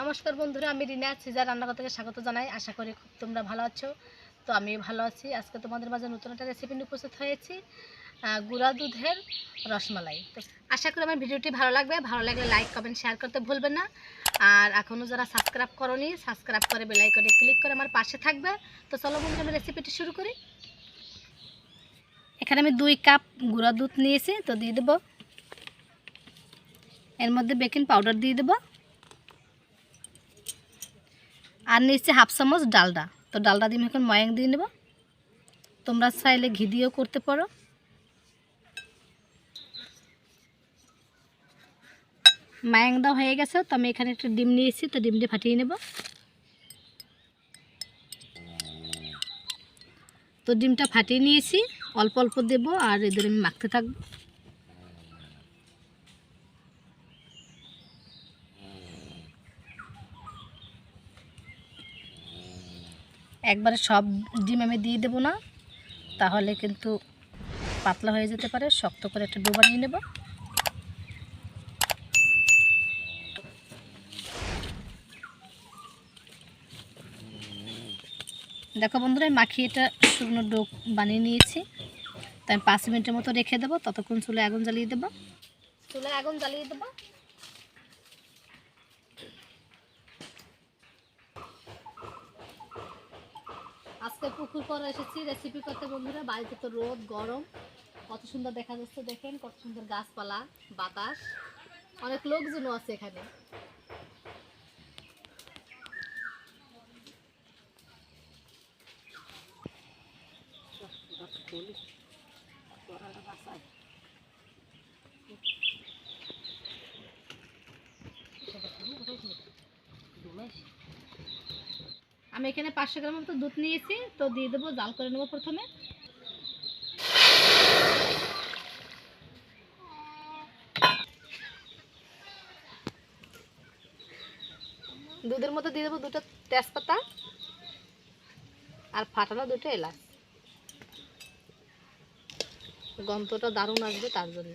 নমস্কার বন্ধুরা, আমি রিনা সিজার রান্নাঘর থেকে স্বাগত জানাই। আশা করি খুব তোমরা ভালো আছো। তো আমি ভালো আছি। আজকে তোমাদের মাঝে নতুন একটা রেসিপি নিয়ে উপস্থিত হয়েছি গুঁড়া দুধের রসমালাই। তো আশা করি আমার ভিডিওটি ভালো লাগবে। ভালো লাগলে লাইক কমেন্ট শেয়ার করতে ভুলবেন না। আর এখনও যারা সাবস্ক্রাইব করনি সাবস্ক্রাইব করে বেলাইকনে ক্লিক করে আমার পাশে থাকবে। তো চলো বন্ধুরা, আমি রেসিপিটি শুরু করি। এখানে আমি দুই কাপ গুঁড়া দুধ নিয়েছি, তো দিয়ে দেবো। এর মধ্যে বেকিং পাউডার দিয়ে দেবো। আর নিচ্ছে হাফ চামচ ডালডা। তো ডালডা দিয়ে এখন ময়াং দিয়ে নেব। তোমরা চাইলে ঘি দিয়েও করতে পারো। মায়াং দাও হয়ে গেছে, তো আমি এখানে একটা ডিম নিয়েছি, তো ডিম দিয়ে ফাটিয়ে নেব। তো ডিমটা ফাটিয়ে নিয়েছি। অল্প অল্প দেবো আর এদের আমি মাখতে থাকব। একবারে সব ডিম আমি দিয়ে দেবো না, তাহলে কিন্তু পাতলা হয়ে যেতে পারে, শক্ত করে একটা ডো বানিয়ে নেব। দেখো বন্ধুরা মাখিয়ে এটা শুকনো ডো বানিয়ে নিয়েছি। তো আমি পাঁচ মিনিটের মতো রেখে দেবো, ততক্ষণ চুলে আগুন জ্বালিয়ে দেবো। চুলে আগুন জ্বালিয়ে দেবো আজকে পুকুর পর এসেছি রেসিপি করতে বন্ধুরা। বাড়িতে তো রোদ, গরম। কত সুন্দর দেখা যাচ্ছে, দেখেন। কত সুন্দর গাছপালা, বাতাস। অনেক লোকজনও আছে এখানে। আমি এখানে পাঁচশো গ্রাম মতো দুধ নিয়েছি তো দিয়ে দেবো জাল করে নেব প্রথমে। দুধের মধ্যে দিয়ে দেবো দুটো তেজপাতা আর ফাটানো দুটো এলাচ। গন্ধটা দারুণ আসবে তার জন্য।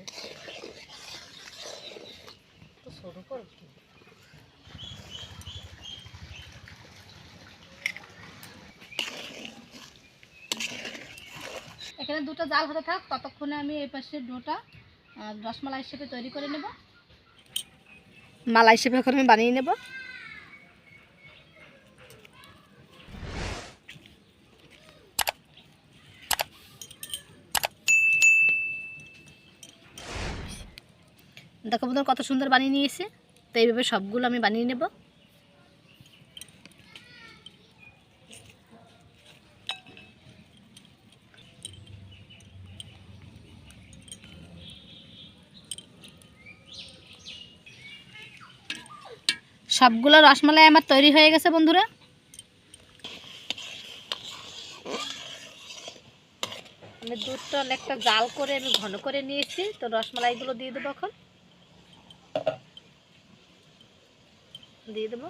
তো সরু করো এখানে দুটো জাল হতে থাক, ততক্ষণে আমি এই পাশে ডোটা রসমালাই হিসেবে তৈরি করে নেব। মালাই হিসেবে এখন আমি বানিয়ে নেব। দেখো বোধ কত সুন্দর বানিয়ে নিয়েছে। তো এইভাবে সবগুলো আমি বানিয়ে নেব। সবগুলো রসমালাই আমার তৈরি হয়ে গেছে, বন্ধুরা। আমি দুধটা অনেকটা জাল করে আমি ঘন করে নিয়েছি, তো রসমালাইগুলো দিয়ে দেবো এখন। দিয়ে দেবো।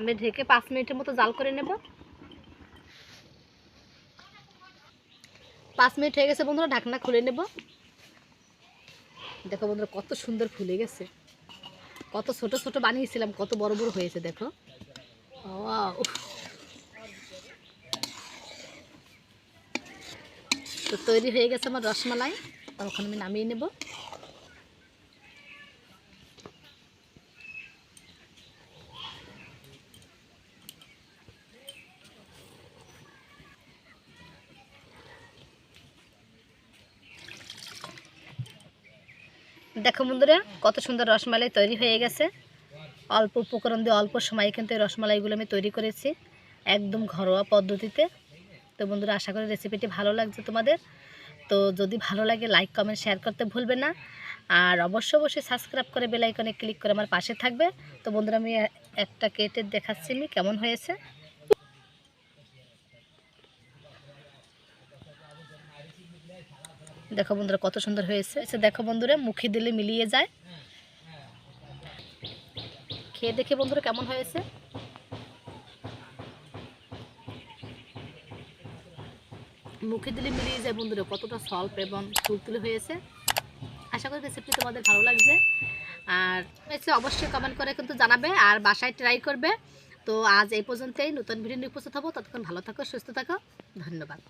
আমি ঢেকে পাঁচ মিনিটের মতো জাল করে নেব। পাঁচ মিনিট হয়ে গেছে বন্ধুরা, ঢাকনা খুলে নেব। দেখো বন্ধুরা, কত সুন্দর ফুলে গেছে। কত ছোট ছোট বানিয়েছিলাম, কত বড় বড় হয়েছে, দেখো! তো তৈরি হয়ে গেছে আমার রসমালাই তখন আমি নামিয়ে নেব। দেখো বন্ধুরা, কত সুন্দর রসমালাই তৈরি হয়ে গেছে। অল্প উপকরণ দিয়ে অল্প সময়ে কিন্তু এই রসমালাইগুলো আমি তৈরি করেছি একদম ঘরোয়া পদ্ধতিতে। তো বন্ধুরা, আশা করি রেসিপিটি ভালো লাগছে তোমাদের। তো যদি ভালো লাগে লাইক কমেন্ট শেয়ার করতে ভুলবে না। আর অবশ্যই অবশ্যই সাবস্ক্রাইব করে বেল আইকনে ক্লিক করে আমার পাশে থাকবে। তো বন্ধুরা, আমি একটা কেটে দেখাচ্ছি কেমন হয়েছে। দেখো বন্ধুরা কত সুন্দর হয়েছে। আচ্ছা দেখো বন্ধুরা, মুখে দিলে মিলিয়ে যায়। খেয়ে দেখে বন্ধুরা কেমন হয়েছে? মুখে দিলে মিলিয়ে যায় বন্ধুরা, কতটা সল্প এবং তুলতুলে হয়েছে। আশা করি রেসিপিটি তোমাদের ভালো লাগছে। আর এসে অবশ্যই কমেন্ট করে কিন্তু জানাবে আর বাসায় ট্রাই করবে। তো আজ এই পর্যন্তই, নতুন ভিডিও নিয়ে উপস্থিত হব। ততক্ষণ ভালো থাকো, সুস্থ থাকো। ধন্যবাদ।